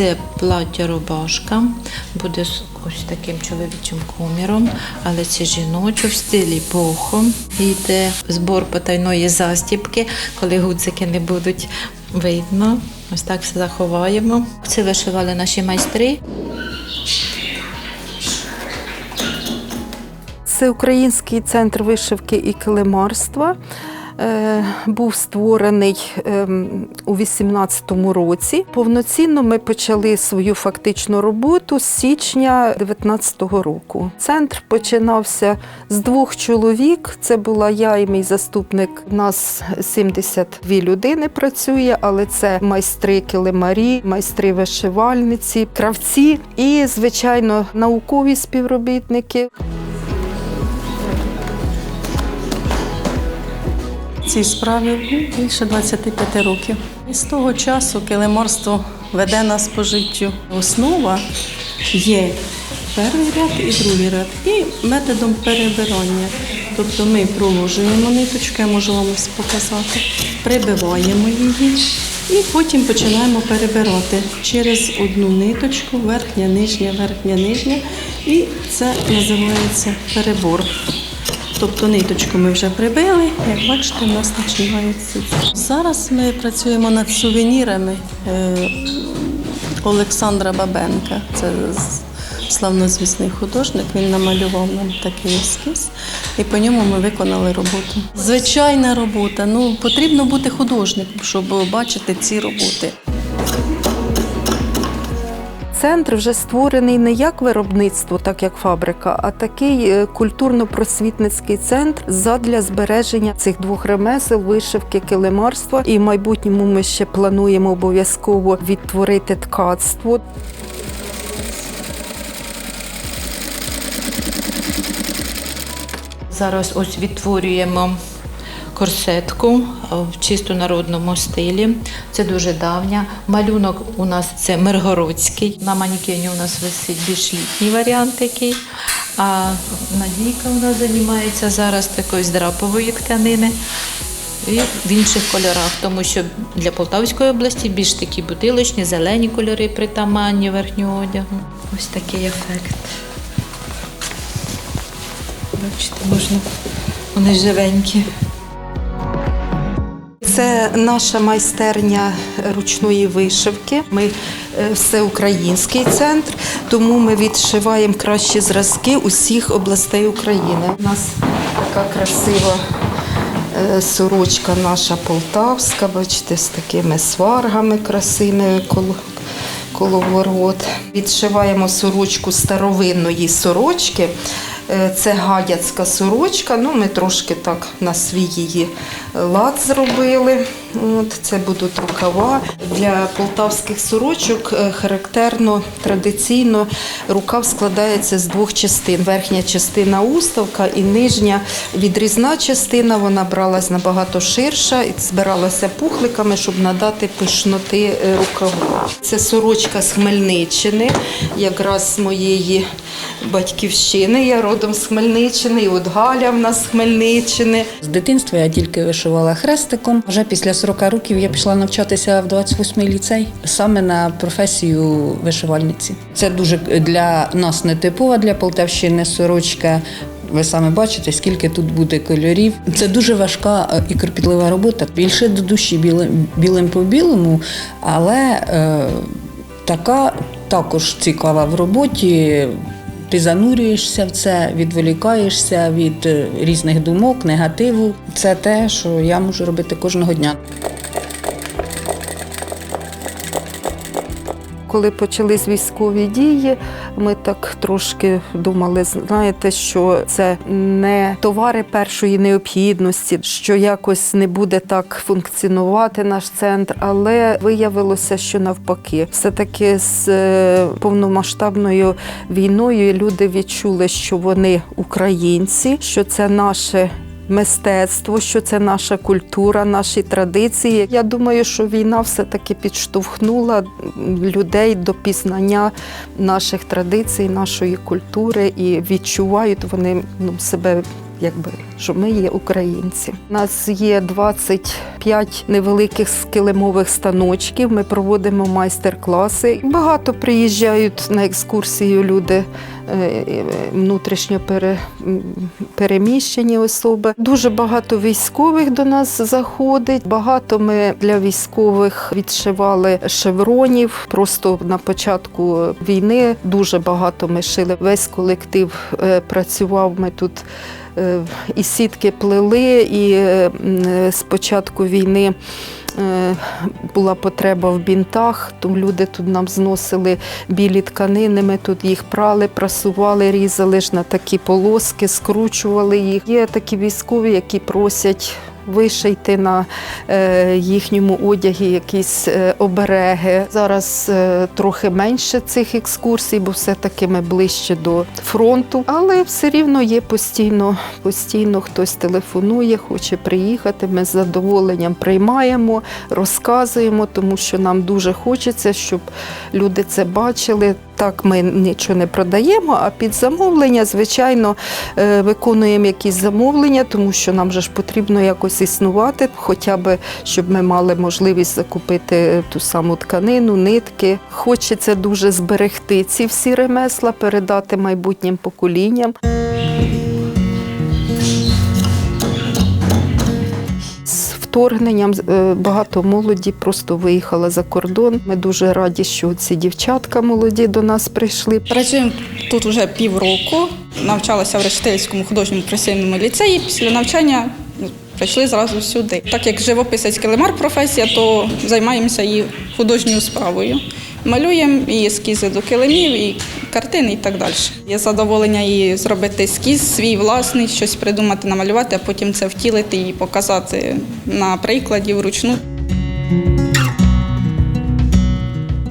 Це плаття рубашка, буде з ось таким чоловічим коміром, але це жіноче в стилі бохо. Йде збор потайної застіпки, коли гудзики не будуть видно. Ось так все заховаємо. Це вишивали наші майстри. Це Український центр вишивки і килимарства. Е, Був створений ем, у 18-му році. Повноцінно ми почали свою фактичну роботу з січня 19-го року. Центр починався з двох чоловік. Це була я і мій заступник. У нас 72 людини працює, але це майстри килимарі, майстри вишивальниці, кравці і, звичайно, наукові співробітники. Цій справі більше 25 років. І з того часу килиморство веде нас по життю. Основа є перший ряд і другий ряд, і методом перебирання. Тобто ми проложуємо ниточку, я можу вам показати, прибиваємо її і потім починаємо перебирати через одну ниточку, верхня, нижня, верхня, нижня. І це називається перебор. Тобто ниточку ми вже прибили, як бачите, у нас починається. Зараз ми працюємо над сувенірами е, Олександра Бабенка. Це славнозвісний художник. Він намалював нам такий ескіз, і по ньому ми виконали роботу. Звичайна робота. Ну потрібно бути художником, щоб бачити ці роботи. Центр вже створений не як виробництво, так як фабрика, а такий е, культурно-просвітницький центр задля збереження цих двох ремесел, вишивки, килимарства. І в майбутньому ми ще плануємо обов'язково відтворити ткацтво. Зараз ось відтворюємо корсетку е, в чисто народному стилі. Це дуже давня. Малюнок у нас це миргородський. На манікені у нас висить більш літній варіант такий. А Надійка у нас займається зараз такою з драпової тканини. І в інших кольорах, тому що для Полтавської області більш такі бутилочні, зелені кольори притаманні верхнього одягу. Ось такий ефект. Бачите, можна. Вони живенькі. Це наша майстерня ручної вишивки. Ми е, всеукраїнський центр, тому ми відшиваємо кращі зразки усіх областей України. У нас така красива е, сорочка наша полтавська, бачите, з такими сваргами красивими коло, коло. Відшиваємо сорочку старовинної сорочки. Е, Це гадяцька сорочка. Ну, ми трошки так на свій її лад зробили. От, це будуть рукава. Для полтавських сорочок е, характерно традиційно рукав складається з двох частин. Верхня частина уставка і нижня відрізна частина. Вона бралась набагато ширша і збиралася пухликами, щоб надати пишноти е, рукаву. Це сорочка з Хмельниччини, якраз з моєї батьківщини. Я родом з Хмельниччини, і от Галя в нас з Хмельниччини. З дитинства я тільки вишивала хрестиком. Вже після 40 років я пішла навчатися в 28-й ліцей саме на професію вишивальниці. Це дуже для нас нетипова для Полтавщини сорочка. Ви саме бачите, скільки тут буде кольорів. Це дуже важка е, і кропітлива робота. Більше до душі білим, білим по білому, але е, така також цікава в роботі. Ти занурюєшся в це, відволікаєшся від е, різних думок, негативу. Це те, що я можу робити кожного дня. Коли почались військові дії, ми так трошки думали, знаєте, що це не товари першої необхідності, що якось не буде так функціонувати наш центр, але виявилося, що навпаки, все-таки з е, повномасштабною війною люди відчули, що вони українці, що це наше мистецтво, що це наша культура, наші традиції. Я думаю, що війна все-таки підштовхнула людей до пізнання наших традицій, нашої культури, і відчувають вони ну, себе якби що ми є українці. У нас є 25 невеликих килимових станочків. Ми проводимо майстер-класи. Багато приїжджають на екскурсію люди е, внутрішньо переміщені особи. Дуже багато військових до нас заходить. Багато ми для військових відшивали шевронів. Просто на початку війни дуже багато ми шили. Весь колектив е, працював. Ми тут і сітки плели, і е, з початку війни. е, Була потреба в бінтах, тому люди тут нам зносили білі тканини. Ми тут їх прали, прасували, різали ж на такі полоски, скручували їх. Є такі військові, які просять. Вишийти на е, їхньому одягі якісь е, обереги. Зараз е, трохи менше цих екскурсій, бо все-таки ми ближче до фронту. Але все рівно є постійно, постійно хтось телефонує, хоче приїхати. Ми з задоволенням приймаємо, розказуємо, тому що нам дуже хочеться, щоб люди це бачили. Так, ми нічого не продаємо, а під замовлення, звичайно, е, виконуємо якісь замовлення, тому що нам же ж потрібно якось існувати, хоча б щоб ми мали можливість закупити ту саму тканину, нитки. Хочеться дуже зберегти ці всі ремесла, передати майбутнім поколінням. Вторгненням е, багато молоді просто виїхала за кордон. Ми дуже раді, що ці дівчатка молоді до нас прийшли. Працюємо тут вже півроку. Навчалася в Решетилівському художньому професійному ліцеї. Після навчання ну, прийшли зразу сюди. Так як живописець килимар професія, то займаємося і художньою справою. Малюємо і ескізи до килимів, і картини, і так далі. Є задоволення і зробити ескіз свій власний, щось придумати, намалювати, а потім це втілити і показати на прикладі вручну.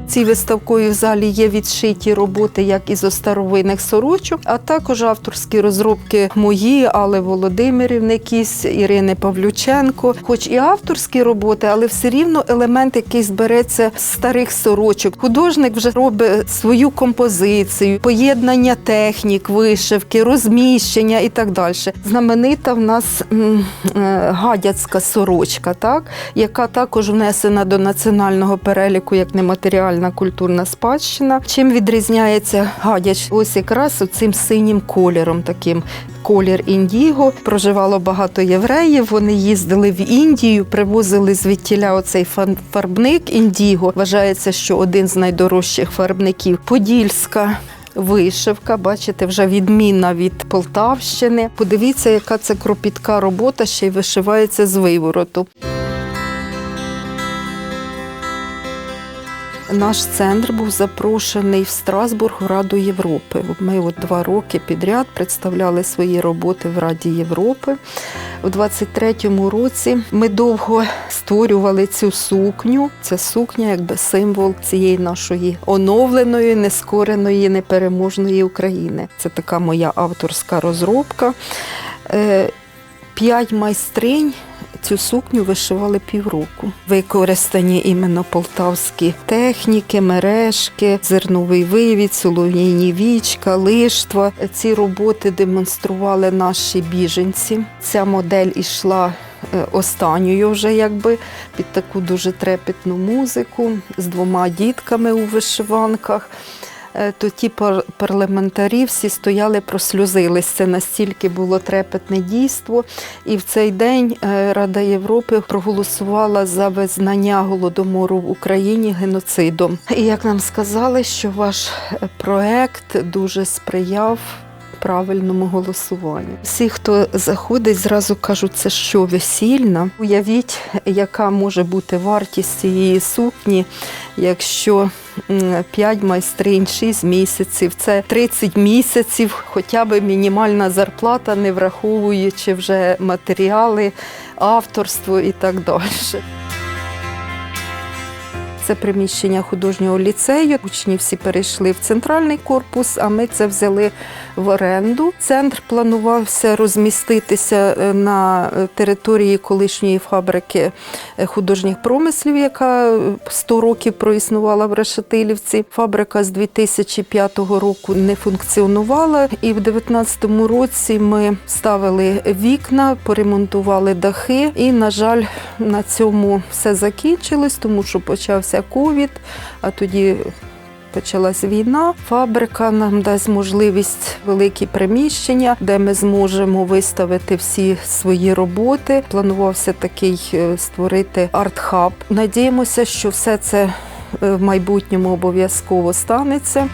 Цій виставковій залі є відшиті роботи як із старовинних сорочок, а також авторські розробки мої, Алли Володимирівни Кісь, Ірини Павлюченко. Хоч і авторські роботи, але все рівно елемент, який збереться з старих сорочок. Художник вже робить свою композицію, поєднання технік, вишивки, розміщення і так далі. Знаменита в нас е, гадяцька сорочка, так яка також внесена до національного переліку як нематеріальна культурна спадщина. Чим відрізняється гадяч? Ось якраз цим синім кольором, таким колір індіго. Проживало багато євреїв. Вони їздили в Індію, привозили звідтіля оцей фарбник індіго. Вважається, що один з найдорожчих фарбників Подільська. Вишивка, бачите, вже відмінна від Полтавщини. Подивіться, яка це кропітка робота, ще й вишивається з вивороту. Наш центр був запрошений в Страсбург в Раду Європи. Ми от два роки підряд представляли свої роботи в Раді Європи. У 23-му році ми довго створювали цю сукню. Ця сукня якби символ цієї нашої оновленої, нескореної, непереможної України. Це така моя авторська розробка. Е, П'ять майстринь цю сукню вишивали півроку. Використані іменно полтавські техніки, мережки, зерновий вивід, солов'їні вічка, лиштва. Ці роботи демонстрували наші біженці. Ця модель ішла е, останньою вже якби під таку дуже трепетну музику з двома дітками у вишиванках. Е, То ті парламентарі всі стояли, прослюзились. Це настільки було трепетне дійство. І в цей день е, Рада Європи проголосувала за визнання голодомору в Україні геноцидом. І як нам сказали, що ваш е, проект дуже сприяв. Правильному голосуванню. Всі, хто заходить, зразу кажуть, це що весільна. Уявіть, яка може бути вартість цієї сукні, якщо 5 майстринь, 6 місяців, це 30 місяців, хоча б мінімальна зарплата, не враховуючи вже матеріали, авторство і так далі. Це приміщення художнього ліцею. Учні всі перейшли в центральний корпус, а ми це взяли в оренду. Центр планувався розміститися е, на е, території колишньої фабрики е, художніх промислів, яка е, 100 років проіснувала в Решетилівці. Фабрика з 2005 року не функціонувала, і в 2019 році ми ставили вікна, поремонтували дахи. І, на жаль, на цьому все закінчилось, тому що почався ковід, а тоді. Почалась війна. Фабрика нам дасть можливість великі приміщення, де ми зможемо виставити всі свої роботи. Планувався такий е, створити арт-хаб. Надіємося, що все це е, в майбутньому обов'язково станеться.